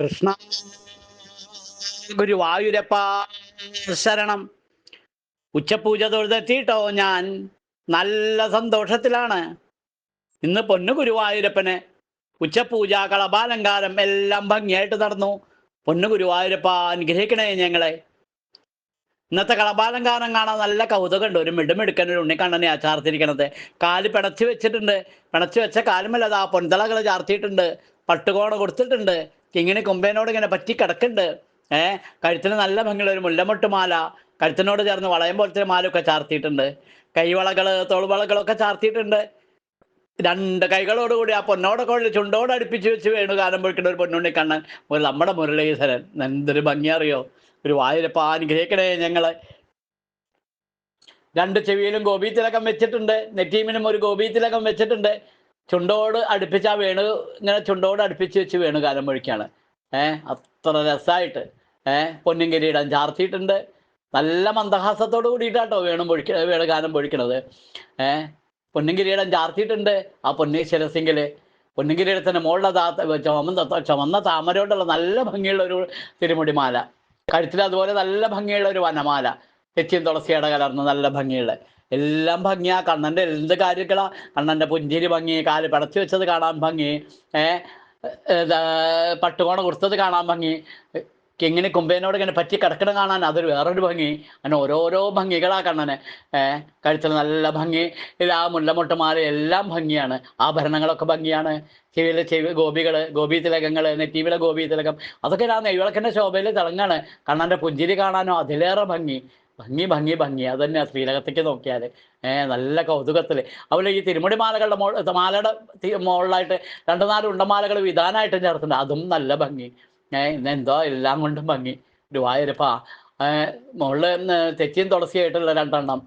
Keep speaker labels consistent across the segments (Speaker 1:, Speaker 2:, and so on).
Speaker 1: കൃഷ്ണ. ഗുരുവായൂരപ്പ ശരണം. ഉച്ചപൂജ തൊഴുതെത്തിയിട്ടോ ഞാൻ. നല്ല സന്തോഷത്തിലാണ്. ഇന്ന് പൊന്നു ഗുരുവായൂരപ്പന് ഉച്ചപൂജ കളഭാലങ്കാരം എല്ലാം ഭംഗിയായിട്ട് നടന്നു. പൊന്നു ഗുരുവായൂരപ്പ അനുഗ്രഹിക്കണേ ഞങ്ങളെ. ഇന്നത്തെ കളഭാലങ്കാരം കാണാൻ നല്ല കൗതുകമുണ്ട്. ഒരു മിടുമിടുക്കൻ ഒരു ഉണ്ണിക്കണ്ണനെ ആ ചാർത്തിരിക്കണത്. കാൽ പിണച്ചു വെച്ചിട്ടുണ്ട്. പിണച്ചു വെച്ച കാലുമല്ലത് ആ പൊൻതളകൾ ചാർത്തിയിട്ടുണ്ട്. പട്ടുകോണ കൊടുത്തിട്ടുണ്ട്. കിങ്ങിണി കൊമ്പേനോട് ഇങ്ങനെ പറ്റി കിടക്കുന്നുണ്ട്. ഏഹ് കഴുത്തിന് നല്ല ഭംഗിയുള്ള ഒരു മുല്ലമൊട്ട് മാല കഴുത്തിനോട് ചേർന്ന് വളയം പോലത്തെ മാലൊക്കെ ചാർത്തിയിട്ടുണ്ട്. കൈവളകൾ തോൾവളകളൊക്കെ ചാർത്തിയിട്ടുണ്ട്. രണ്ട് കൈകളോടുകൂടി ആ പൊന്നോടൊക്കെ ചുണ്ടോട് അടുപ്പിച്ച് വെച്ച് വേണു പോയിക്കുന്ന ഒരു പൊന്നുണ്ണി കണ്ണൻ ഒരു നമ്മുടെ മുരളീധരൻ. എന്തൊരു ഭംഗി അറിയോ ഒരു വായിരപ്പ അനുഗ്രഹിക്കണേ ഞങ്ങളെ. രണ്ട് ചെവിയിലും ഗോപി തിലകം വെച്ചിട്ടുണ്ട്. നെറ്റീമിനും ഒരു ഗോപി തിലകം വെച്ചിട്ടുണ്ട്. ചുണ്ടോട് അടുപ്പിച്ച് ആ വേണു ഇങ്ങനെ ചുണ്ടോട് അടുപ്പിച്ച് വെച്ച് വേണു കാലം പൊഴിക്കാണ് ഏഹ് അത്ര രസമായിട്ട് ഏഹ് പൊന്നും കിരീടം ചാർത്തിയിട്ടുണ്ട്. നല്ല മന്ദഹാസത്തോട് കൂടിയിട്ടാട്ടോ വേണു പൊഴിക്ക വേണു ഗാനം പൊഴിക്കണത് ഏഹ് പൊന്നും കിരീടം ചാർത്തിയിട്ടുണ്ട്. ആ പൊന്നി ശിരസിങ്കിൽ പൊന്നും തന്നെ മുകളിലെ താ ചുമന്ന ചുമന്ന താമര നല്ല ഭംഗിയുള്ള ഒരു തിരുമുടിമാല. കഴുത്തിൽ അതുപോലെ നല്ല ഭംഗിയുള്ള ഒരു വനമാല. തെച്ചിയും തുളസിയുടെ കലർന്ന് നല്ല ഭംഗിയുള്ള. എല്ലാം ഭംഗിയാ. കണ്ണന്റെ എന്ത് കാര്യങ്ങളാ കണ്ണന്റെ പുഞ്ചിരി ഭംഗി കാൽ പടച്ചു വെച്ചത് കാണാൻ ഭംഗി. പട്ടുകോണ കൊടുത്തത് കാണാൻ ഭംഗി. ഇങ്ങനെ കുമ്പേനോട് ഇങ്ങനെ പറ്റി കിടക്കണ കാണാൻ അതൊരു വേറൊരു ഭംഗി. അങ്ങനെ ഓരോരോ ഭംഗികളാ കണ്ണനെ. ഏഹ് കഴുത്തിൽ നല്ല ഭംഗി. ആ മുല്ലമൊട്ട് മാല എല്ലാം ഭംഗിയാണ്. ആഭരണങ്ങളൊക്കെ ഭംഗിയാണ്. ചെവിയിലെ ചെവി ഗോപികൾ ഗോപി തിലകങ്ങൾ നെറ്റീവിലെ ഗോപി തിലകം. അതൊക്കെ ആ നെയ്വിളക്കിന്റെ ശോഭയിൽ തിളങ്ങാണ്. കണ്ണന്റെ പുഞ്ചിരി കാണാനോ അതിലേറെ ഭംഗി. ഭംഗി ഭംഗി ഭംഗി. അത് തന്നെ ശ്രീലകത്തേക്ക് നോക്കിയാൽ നല്ല കൗതുകത്തിൽ അതുപോലെ ഈ തിരുമുടി മാലകളുടെ മോ മാലയുടെ മുകളിലായിട്ട് രണ്ട് നാല് ഉണ്ടമാലകൾ വിധാനമായിട്ട് ചേർത്തിട്ടുണ്ട്. അതും നല്ല ഭംഗി. ഇന്നെന്തോ എല്ലാം കൊണ്ടും ഭംഗി. ഗുരുവായൂരപ്പാ മുകളിൽ തെച്ചിയും തുളസിയായിട്ടുള്ള രണ്ടെണ്ണം.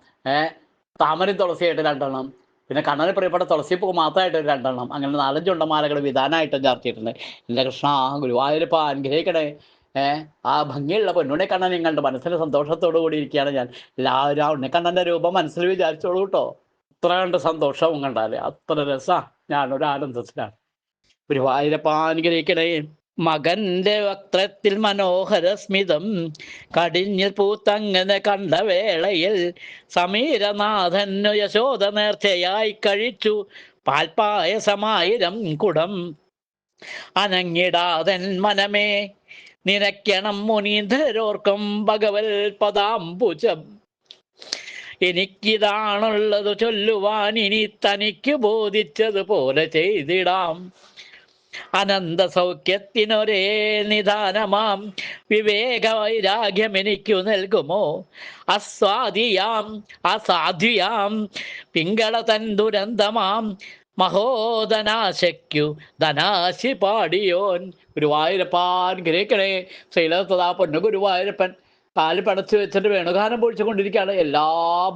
Speaker 1: താമരയും തുളസിയായിട്ട് രണ്ടെണ്ണം. പിന്നെ കണ്ണന് പ്രിയപ്പെട്ട തുളസി പൂ മാത്രമായിട്ട് രണ്ടെണ്ണം. അങ്ങനെ നാലഞ്ച് ഉണ്ടമാലകൾ വിധാനമായിട്ടും ചാർത്തിയിട്ടുണ്ട്. എന്റെ കൃഷ്ണ ഗുരുവായൂരപ്പ അനുഗ്രഹിക്കണേ. ആ ഭംഗിയുള്ള പെണ്ണുണെ കണ്ണാൻ നിങ്ങളുടെ മനസ്സിൽ സന്തോഷത്തോടു കൂടി ഇരിക്കുകയാണ് ഞാൻ. എല്ലാവരും ആ ഉണ്ണിക്കണ്ണന്റെ രൂപം മനസ്സിൽ വിചാരിച്ചോളൂ കേട്ടോ. അത്ര കണ്ട് സന്തോഷവും കണ്ടാൽ. അത്ര രസാ. ഞാനൊരു ആനന്ദത്തിലാണ് ഗുരുവായൂരപ്പ അനുഗ്രഹിക്കണേ മകന്റെ വക്രത്തിൽ മനോഹര സ്മിതം കടിഞ്ഞിൽ പൂത്തങ്ങനെ കണ്ട വേളയിൽ സമീരനാഥനു യശോദ നേർച്ചയായി കഴിച്ചു. പാൽപ്പായസമായിരം കുടം അനങ്ങിടാതൻ മനമേ. നിനയ്ക്കണം മുനീധരോർക്കും ഭഗവൽ പദാംബുജം. എനിക്കിതാണുള്ളത് ചൊല്ലുവാൻ ഇനി തനിക്ക് ബോധിച്ചതുപോലെ ചെയ്തിടാം. അനന്ത സൗഖ്യത്തിനൊരേ നിദാനമാം. വിവേക വൈരാഗ്യം എനിക്കു നൽകുമോ? അസ്വാദിയാം അസാധ്യയാം പിങ്കള തൻ ദുരന്തമാം. മഹോദനാശയ്ക്കു ധനാശി പാടിയോൻ. ഗുരുവായൂരപ്പാൻ ഗ്രഹിക്കണേ. ശ്രീലത്തതാ പൊന്നു ഗുരുവായൂരപ്പൻ. കാൽ പടച്ചു വെച്ചിട്ട് വേണുഗാനം പൊഴിച്ചുകൊണ്ടിരിക്കുകയാണ് എല്ലാ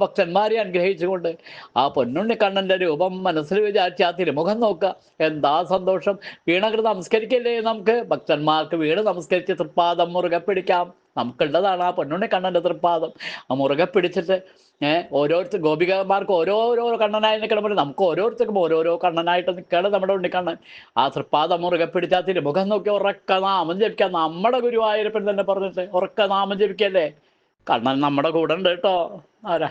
Speaker 1: ഭക്തന്മാരെയും അനുഗ്രഹിച്ചുകൊണ്ട് ആ പൊന്നുണ്ണി കണ്ണന്റെ രൂപം മനസ്സിൽ വിചാരിച്ച് ആ തിരുമുഖം നോക്കുക. എന്താ സന്തോഷം? വീണകൃത് നമസ്കരിക്കല്ലേ നമുക്ക്? ഭക്തന്മാർക്ക് വീണ് നമസ്കരിച്ച് തൃപ്പാദം മുറുകെ പിടിക്കാം. നമുക്കുള്ളതാണ് ആ പെണ്ണുണ്ണി കണ്ണന്റെ തൃപ്പാദം. ആ മുറുകെ പിടിച്ചിട്ട് ഏഹ് ഓരോരുത്തർ ഗോപികമാർക്ക് ഓരോരോ കണ്ണനായി നിൽക്കണം പോലെ നമുക്ക് ഓരോരുത്തർക്കും ഓരോരോ കണ്ണനായിട്ട് നിൽക്കണം നമ്മുടെ ഉണ്ണിക്കണ്ണൻ. ആ തൃപ്പാദം മുറുകെ പിടിച്ചാൽ തിരുമുഖം നോക്കി ഉറക്ക നാമം ജപിക്കാം നമ്മുടെ ഗുരുവായൂരപ്പൻ തന്നെ പറഞ്ഞിട്ട് ഉറക്ക നാമം ജപിക്കല്ലേ? കണ്ണൻ നമ്മുടെ കൂടെ ഉണ്ട് കേട്ടോ. ആരാ?